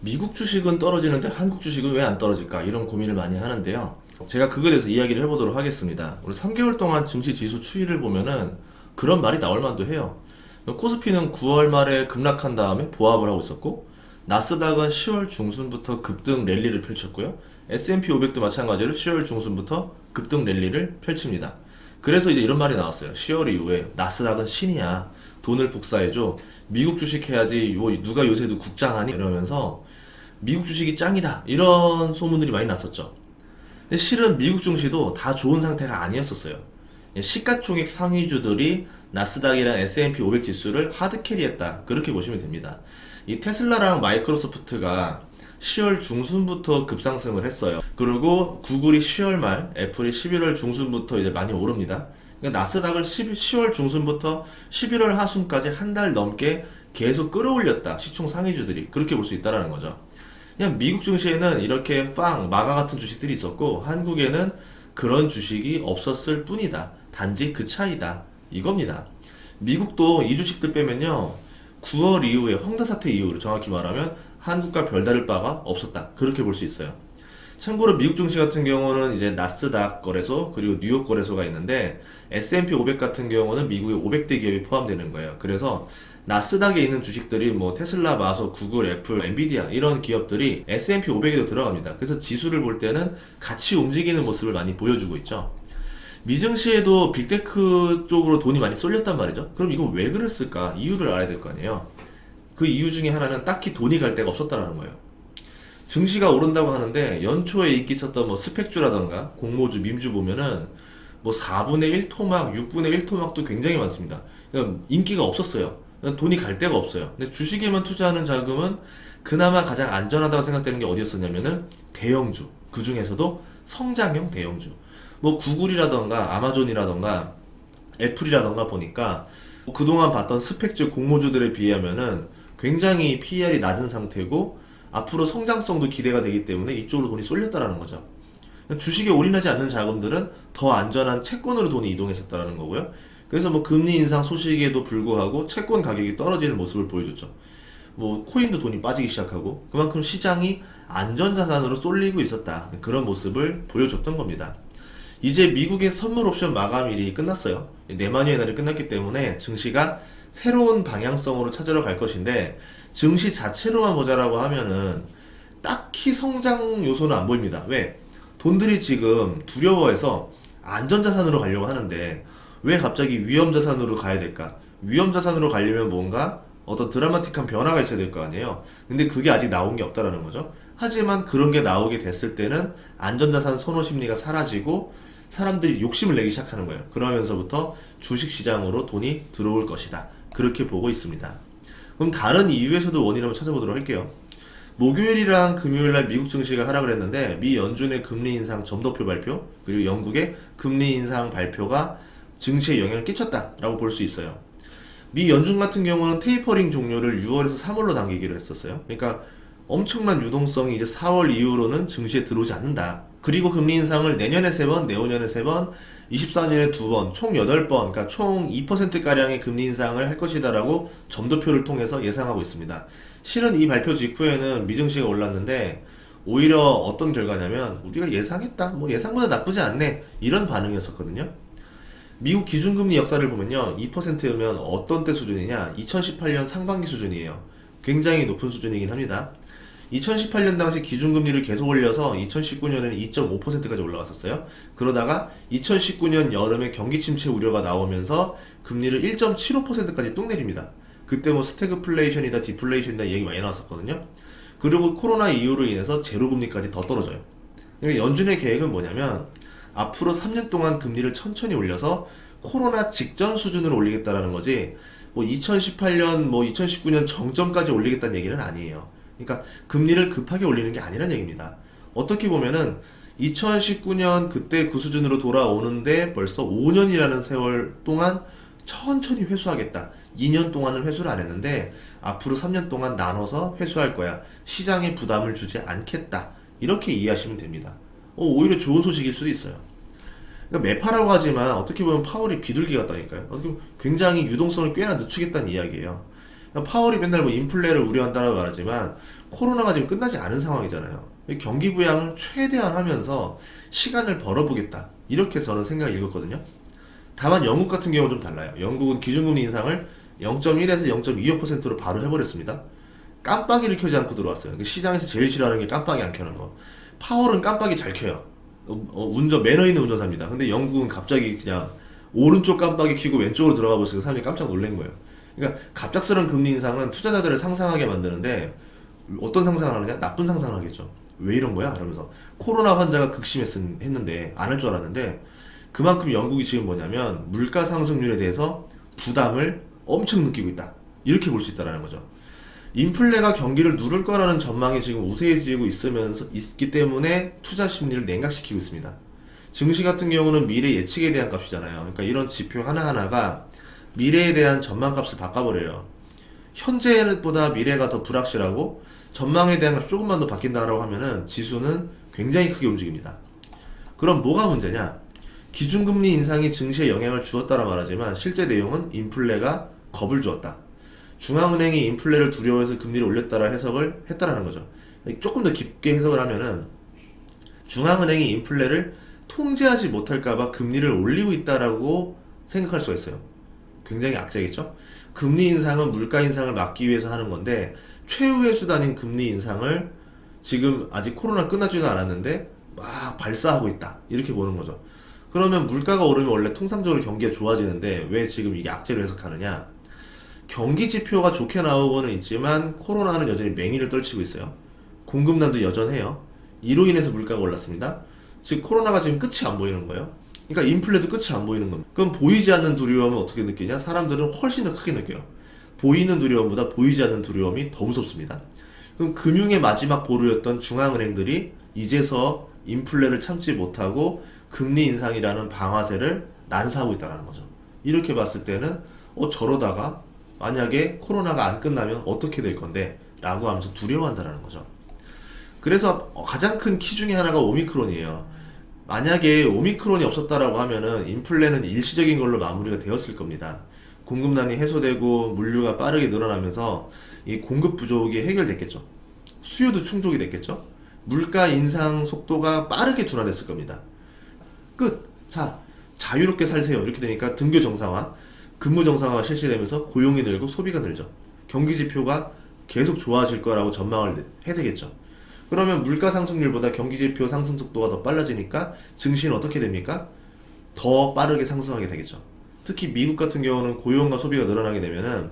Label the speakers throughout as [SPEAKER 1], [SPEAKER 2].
[SPEAKER 1] 미국 주식은 떨어지는데 한국 주식은 왜 안 떨어질까? 이런 고민을 많이 하는데요. 제가 그거에 대해서 이야기를 해보도록 하겠습니다. 우리 3개월 동안 증시 지수 추이를 보면은 그런 말이 나올 만도 해요. 코스피는 9월 말에 급락한 다음에 보합을 하고 있었고, 나스닥은 10월 중순부터 급등 랠리를 펼쳤고요. S&P 500도 마찬가지로 10월 중순부터 급등 랠리를 펼칩니다. 그래서 이제 이런 말이 나왔어요. 10월 이후에 나스닥은 신이야. 돈을 복사해줘. 미국 주식 해야지. 뭐 누가 요새도 국장하니? 이러면서 미국 주식이 짱이다. 이런 소문들이 많이 났었죠. 근데 실은 미국 증시도 다 좋은 상태가 아니었었어요. 시가총액 상위주들이 나스닥이랑 S&P 500 지수를 하드캐리했다. 그렇게 보시면 됩니다. 이 테슬라랑 마이크로소프트가 10월 중순부터 급상승을 했어요. 그리고 구글이 10월 말, 애플이 11월 중순부터 이제 많이 오릅니다. 그러니까 나스닥을 10, 월 중순부터 11월 하순까지 한 달 넘게 계속 끌어올렸다. 시총 상위주들이. 그렇게 볼 수 있다라는 거죠. 그냥 미국 증시에는 이렇게 빵, 마가 같은 주식들이 있었고, 한국에는 그런 주식이 없었을 뿐이다. 단지 그 차이다. 이겁니다. 미국도 이 주식들 빼면요. 9월 이후에 황다 사태 이후로 정확히 말하면 한국과 별다를 바가 없었다. 그렇게 볼 수 있어요. 참고로 미국 증시 같은 경우는 이제 나스닥 거래소 그리고 뉴욕 거래소가 있는데 S&P 500 같은 경우는 미국의 500대 기업이 포함되는 거예요. 그래서 나스닥에 있는 주식들이 뭐 테슬라, 마소, 구글, 애플, 엔비디아 이런 기업들이 S&P 500에도 들어갑니다. 그래서 지수를 볼 때는 같이 움직이는 모습을 많이 보여주고 있죠. 미증시에도 빅테크 쪽으로 돈이 많이 쏠렸단 말이죠. 그럼 이거 왜 그랬을까? 이유를 알아야 될 거 아니에요. 그 이유 중에 하나는 딱히 돈이 갈 데가 없었다라는 거예요. 증시가 오른다고 하는데 연초에 인기 있었던 뭐 스펙주라던가 공모주, 밈주 보면은 뭐 4분의 1 토막, 6분의 1 토막도 굉장히 많습니다. 그러니까 인기가 없었어요. 돈이 갈 데가 없어요. 근데 주식에만 투자하는 자금은 그나마 가장 안전하다고 생각되는 게 어디였었냐면은 대형주. 그 중에서도 성장형 대형주. 뭐 구글이라던가 아마존이라던가 애플이라던가 보니까 그동안 봤던 스펙주 공모주들에 비하면은 굉장히 PER이 낮은 상태고 앞으로 성장성도 기대가 되기 때문에 이쪽으로 돈이 쏠렸다라는 거죠. 주식에 올인하지 않는 자금들은 더 안전한 채권으로 돈이 이동했었다라는 거고요. 그래서 뭐 금리 인상 소식에도 불구하고 채권 가격이 떨어지는 모습을 보여줬죠. 뭐 코인도 돈이 빠지기 시작하고 그만큼 시장이 안전자산으로 쏠리고 있었다. 그런 모습을 보여줬던 겁니다. 이제 미국의 선물 옵션 마감일이 끝났어요. 네마니의 날이 끝났기 때문에 증시가 새로운 방향성으로 찾으러 갈 것인데 증시 자체로만 보자라고 하면은 딱히 성장 요소는 안 보입니다. 왜? 돈들이 지금 두려워해서 안전자산으로 가려고 하는데 왜 갑자기 위험자산으로 가야 될까? 위험자산으로 가려면 뭔가 어떤 드라마틱한 변화가 있어야 될 거 아니에요. 근데 그게 아직 나온 게 없다라는 거죠. 하지만 그런 게 나오게 됐을 때는 안전자산 선호 심리가 사라지고 사람들이 욕심을 내기 시작하는 거예요. 그러면서부터 주식시장으로 돈이 들어올 것이다. 그렇게 보고 있습니다. 그럼 다른 이유에서도 원인을 한번 찾아보도록 할게요. 목요일이랑 금요일날 미국 증시가 하락을 했는데 미 연준의 금리 인상 점도표 발표 그리고 영국의 금리 인상 발표가 증시에 영향을 끼쳤다라고 볼 수 있어요. 미 연준 같은 경우는 테이퍼링 종료를 6월에서 3월로 당기기로 했었어요. 그러니까 엄청난 유동성이 이제 4월 이후로는 증시에 들어오지 않는다. 그리고 금리 인상을 내년에 3번, 내후년에 3번, 24년에 2번, 총 8번, 그러니까 총 2%가량의 금리 인상을 할 것이다라고 점도표를 통해서 예상하고 있습니다. 실은 이 발표 직후에는 미증시가 올랐는데 오히려 어떤 결과냐면 우리가 예상했다. 뭐 예상보다 나쁘지 않네. 이런 반응이었었거든요. 미국 기준금리 역사를 보면요. 2%면 어떤 때 수준이냐? 2018년 상반기 수준이에요. 굉장히 높은 수준이긴 합니다. 2018년 당시 기준금리를 계속 올려서 2019년에는 2.5%까지 올라갔었어요. 그러다가 2019년 여름에 경기 침체 우려가 나오면서 금리를 1.75%까지 뚝 내립니다. 그때 뭐 스태그플레이션이다 디플레이션이다 얘기 많이 나왔었거든요. 그리고 코로나 이후로 인해서 제로금리까지 더 떨어져요. 그러니까 연준의 계획은 뭐냐면 앞으로 3년 동안 금리를 천천히 올려서 코로나 직전 수준으로 올리겠다라는 거지 뭐 2018년 뭐 2019년 정점까지 올리겠다는 얘기는 아니에요. 그러니까 금리를 급하게 올리는 게 아니란 얘기입니다. 어떻게 보면은 2019년 그때 그 수준으로 돌아오는데 벌써 5년이라는 세월 동안 천천히 회수하겠다. 2년 동안은 회수를 안 했는데 앞으로 3년 동안 나눠서 회수할 거야. 시장에 부담을 주지 않겠다. 이렇게 이해하시면 됩니다. 어, 오히려 좋은 소식일 수도 있어요. 그러니까 매파라고 하지만 어떻게 보면 파월이 비둘기 같다니까요. 어떻게 보면 굉장히 유동성을 꽤나 늦추겠다는 이야기예요. 파월이 맨날 뭐 인플레를 우려한다고 말하지만 코로나가 지금 끝나지 않은 상황이잖아요. 경기 부양을 최대한 하면서 시간을 벌어보겠다. 이렇게 저는 생각을 읽었거든요. 다만 영국 같은 경우는 좀 달라요. 영국은 기준금리 인상을 0.1에서 0.25%로 바로 해버렸습니다. 깜빡이를 켜지 않고 들어왔어요. 그 시장에서 제일 싫어하는 게 깜빡이 안 켜는 거. 파월은 깜빡이 잘 켜요. 어, 어, 운전 매너 있는 운전사입니다. 근데 영국은 갑자기 그냥 오른쪽 깜빡이 켜고 왼쪽으로 들어가 버리니까 사람들이 깜짝 놀란 거예요. 그러니까 갑작스러운 금리 인상은 투자자들을 상상하게 만드는데 어떤 상상을 하느냐? 나쁜 상상을 하겠죠. 왜 이런 거야? 이러면서 코로나 환자가 극심했는데 안 할 줄 알았는데 그만큼 영국이 지금 뭐냐면 물가 상승률에 대해서 부담을 엄청 느끼고 있다. 이렇게 볼 수 있다라는 거죠. 인플레가 경기를 누를 거라는 전망이 지금 우세해지고 있으면서 있기 때문에 투자 심리를 냉각시키고 있습니다. 증시 같은 경우는 미래 예측에 대한 값이잖아요. 그러니까 이런 지표 하나하나가 미래에 대한 전망값을 바꿔버려요. 현재보다 미래가 더 불확실하고 전망에 대한 값이 조금만 더 바뀐다라고 하면은 지수는 굉장히 크게 움직입니다. 그럼 뭐가 문제냐? 기준금리 인상이 증시에 영향을 주었다라 말하지만 실제 내용은 인플레가 겁을 주었다. 중앙은행이 인플레를 두려워해서 금리를 올렸다라 해석을 했다라는 거죠. 조금 더 깊게 해석을 하면은 중앙은행이 인플레를 통제하지 못할까봐 금리를 올리고 있다라고 생각할 수가 있어요. 굉장히 악재겠죠? 금리 인상은 물가 인상을 막기 위해서 하는 건데 최후의 수단인 금리 인상을 지금 아직 코로나 끝나지도 않았는데 막 발사하고 있다. 이렇게 보는 거죠. 그러면 물가가 오르면 원래 통상적으로 경기가 좋아지는데 왜 지금 이게 악재로 해석하느냐? 경기 지표가 좋게 나오고는 있지만 코로나는 여전히 맹위를 떨치고 있어요. 공급난도 여전해요. 이로 인해서 물가가 올랐습니다. 즉 코로나가 지금 끝이 안 보이는 거예요. 그러니까 인플레도 끝이 안 보이는 겁니다. 그럼 보이지 않는 두려움은 어떻게 느끼냐? 사람들은 훨씬 더 크게 느껴요. 보이는 두려움보다 보이지 않는 두려움이 더 무섭습니다. 그럼 금융의 마지막 보루였던 중앙은행들이 이제서 인플레를 참지 못하고 금리 인상이라는 방아쇠를 난사하고 있다는 거죠. 이렇게 봤을 때는 어 저러다가 만약에 코로나가 안 끝나면 어떻게 될 건데 라고 하면서 두려워한다는 거죠. 그래서 가장 큰 키 중에 하나가 오미크론이에요. 만약에 오미크론이 없었다라고 하면은 인플레는 일시적인 걸로 마무리가 되었을 겁니다. 공급난이 해소되고 물류가 빠르게 늘어나면서 이 공급 부족이 해결됐겠죠. 수요도 충족이 됐겠죠. 물가 인상 속도가 빠르게 둔화됐을 겁니다. 끝. 자, 자유롭게 살세요. 이렇게 되니까 등교 정상화, 근무 정상화가 실시되면서 고용이 늘고 소비가 늘죠. 경기 지표가 계속 좋아질 거라고 전망을 해야 되겠죠. 그러면 물가 상승률보다 경기 지표 상승 속도가 더 빨라지니까 증시는 어떻게 됩니까? 더 빠르게 상승하게 되겠죠. 특히 미국 같은 경우는 고용과 소비가 늘어나게 되면은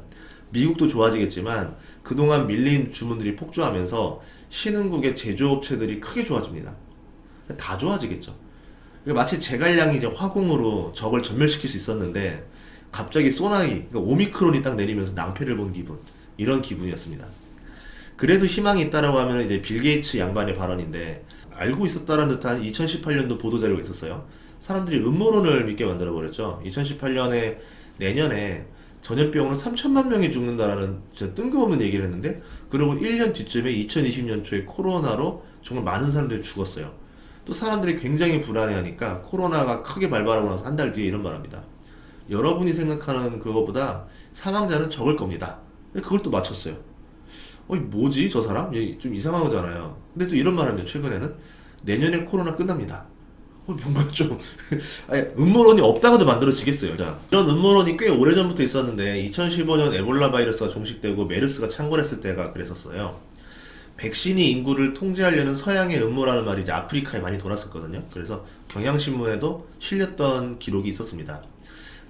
[SPEAKER 1] 미국도 좋아지겠지만 그동안 밀린 주문들이 폭주하면서 신흥국의 제조업체들이 크게 좋아집니다. 다 좋아지겠죠. 그러니까 마치 제갈량이 이제 화공으로 적을 전멸시킬 수 있었는데 갑자기 소나기, 그러니까 오미크론이 딱 내리면서 낭패를 본 기분 이런 기분이었습니다. 그래도 희망이 있다라고 하면 이제 빌 게이츠 양반의 발언인데 알고 있었다는 듯한 2018년도 보도 자료가 있었어요. 사람들이 음모론을 믿게 만들어 버렸죠. 2018년에 내년에 전염병으로 3천만 명이 죽는다라는 진짜 뜬금없는 얘기를 했는데 그리고 1년 뒤쯤에 2020년 초에 코로나로 정말 많은 사람들이 죽었어요. 또 사람들이 굉장히 불안해하니까 코로나가 크게 발발하고 나서 한 달 뒤에 이런 말합니다. 여러분이 생각하는 그거보다 사망자는 적을 겁니다. 그걸 또 맞췄어요. 어이 뭐지 저 사람? 얘 좀 이상한 거잖아요. 근데 또 이런 말 합니다. 최근에는 내년에 코로나 끝납니다. 어, 뭔가 좀 아니, 음모론이 없다고도 만들어지겠어요. 자, 이런 음모론이 꽤 오래전부터 있었는데 2015년 에볼라 바이러스가 종식되고 메르스가 창궐했을 때가 그랬었어요. 백신이 인구를 통제하려는 서양의 음모라는 말이 이제 아프리카에 많이 돌았었거든요. 그래서 경향신문에도 실렸던 기록이 있었습니다.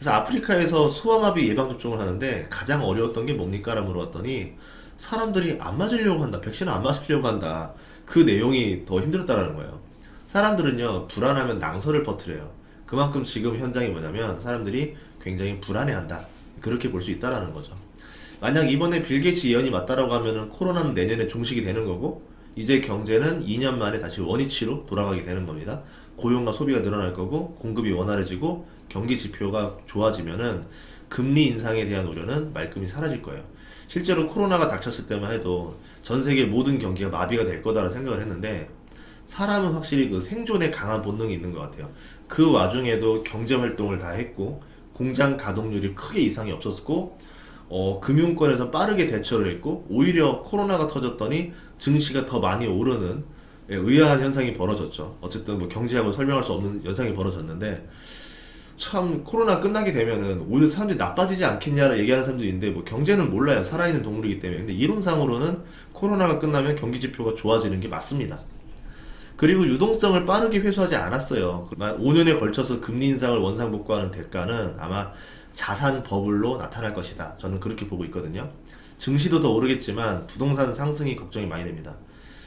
[SPEAKER 1] 그래서 아프리카에서 소아마비 예방 접종을 하는데 가장 어려웠던 게 뭡니까? 라고 물어봤더니 사람들이 안 맞으려고 한다. 백신을 안 맞으려고 한다. 그 내용이 더 힘들었다라는 거예요. 사람들은요, 불안하면 낭설을 퍼뜨려요. 그만큼 지금 현장이 뭐냐면 사람들이 굉장히 불안해한다. 그렇게 볼 수 있다라는 거죠. 만약 이번에 빌 게이츠 예언이 맞다라고 하면은 코로나는 내년에 종식이 되는 거고 이제 경제는 2년 만에 다시 원위치로 돌아가게 되는 겁니다. 고용과 소비가 늘어날 거고 공급이 원활해지고 경기 지표가 좋아지면은 금리 인상에 대한 우려는 말끔히 사라질 거예요. 실제로 코로나가 닥쳤을 때만 해도 전 세계 모든 경기가 마비가 될 거다라는 생각을 했는데 사람은 확실히 그 생존에 강한 본능이 있는 것 같아요. 그 와중에도 경제 활동을 다 했고 공장 가동률이 크게 이상이 없었고 어, 금융권에서 빠르게 대처를 했고 오히려 코로나가 터졌더니 증시가 더 많이 오르는 예, 의아한 현상이 벌어졌죠. 어쨌든 뭐 경제하고 설명할 수 없는 현상이 벌어졌는데 참 코로나 끝나게 되면은 오히려 사람들이 나빠지지 않겠냐를 얘기하는 사람도 있는데 뭐 경제는 몰라요. 살아있는 동물이기 때문에. 근데 이론상으로는 코로나가 끝나면 경기 지표가 좋아지는 게 맞습니다. 그리고 유동성을 빠르게 회수하지 않았어요. 5년에 걸쳐서 금리 인상을 원상복구하는 대가는 아마 자산 버블로 나타날 것이다. 저는 그렇게 보고 있거든요. 증시도 더 오르겠지만 부동산 상승이 걱정이 많이 됩니다.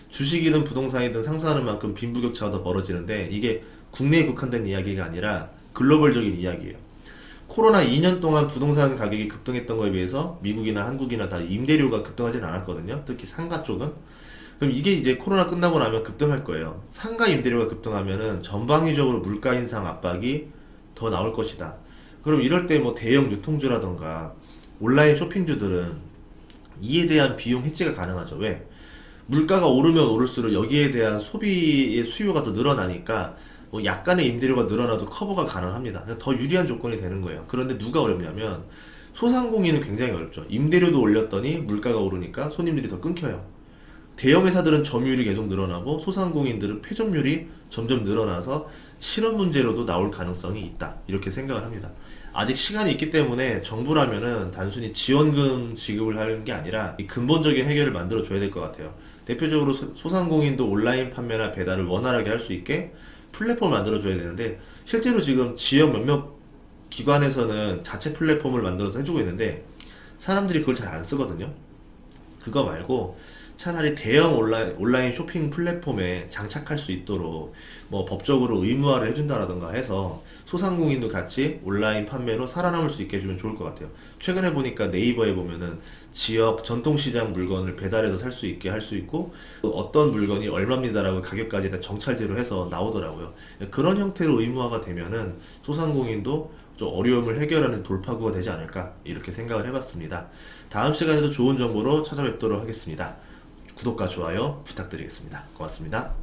[SPEAKER 1] 주식이든 부동산이든 상승하는 만큼 빈부격차가 더 벌어지는데 이게 국내에 국한된 이야기가 아니라 글로벌적인 이야기예요. 코로나 2년 동안 부동산 가격이 급등했던 거에 비해서 미국이나 한국이나 다 임대료가 급등하진 않았거든요. 특히 상가 쪽은. 그럼 이게 이제 코로나 끝나고 나면 급등할 거예요. 상가 임대료가 급등하면은 전방위적으로 물가 인상 압박이 더 나올 것이다. 그럼 이럴 때 뭐 대형 유통주라던가 온라인 쇼핑주들은 이에 대한 비용 해지가 가능하죠. 왜? 물가가 오르면 오를수록 여기에 대한 소비의 수요가 더 늘어나니까 뭐 약간의 임대료가 늘어나도 커버가 가능합니다. 더 유리한 조건이 되는 거예요. 그런데 누가 어렵냐면 소상공인은 굉장히 어렵죠. 임대료도 올렸더니 물가가 오르니까 손님들이 더 끊겨요. 대형 회사들은 점유율이 계속 늘어나고 소상공인들은 폐점률이 점점 늘어나서 실업 문제로도 나올 가능성이 있다. 이렇게 생각을 합니다. 아직 시간이 있기 때문에 정부라면은 단순히 지원금 지급을 하는 게 아니라 이 근본적인 해결을 만들어 줘야 될 것 같아요. 대표적으로 소- 소상공인도 온라인 판매나 배달을 원활하게 할 수 있게 플랫폼을 만들어 줘야 되는데 실제로 지금 지역 몇몇 기관에서는 자체 플랫폼을 만들어서 해주고 있는데 사람들이 그걸 잘 안 쓰거든요. 그거 말고 차라리 대형 온라인, 온라인 쇼핑 플랫폼에 장착할 수 있도록 뭐 법적으로 의무화를 해준다라던가 해서 소상공인도 같이 온라인 판매로 살아남을 수 있게 해주면 좋을 것 같아요. 최근에 보니까 네이버에 보면은 지역 전통시장 물건을 배달해서 살 수 있게 할 수 있고 또 어떤 물건이 얼마입니다라고 가격까지 다 정찰제로 해서 나오더라고요. 그런 형태로 의무화가 되면은 소상공인도 좀 어려움을 해결하는 돌파구가 되지 않을까 이렇게 생각을 해봤습니다. 다음 시간에도 좋은 정보로 찾아뵙도록 하겠습니다. 구독과 좋아요 부탁드리겠습니다. 고맙습니다.